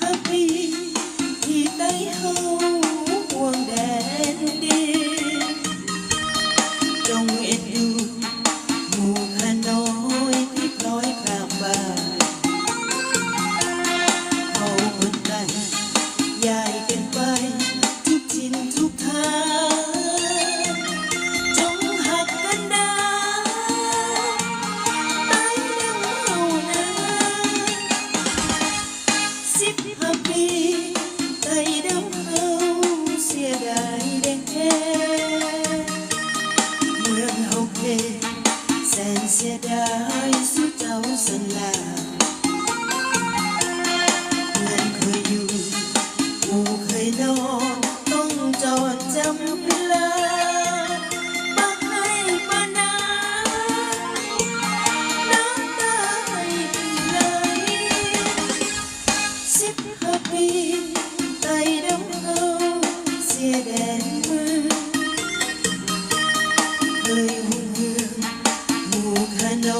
happy if I hơn sense it does.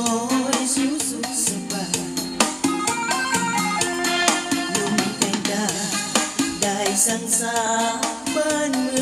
อยชิวสุขสบายลมแตงได้สังสารบ้านเมือง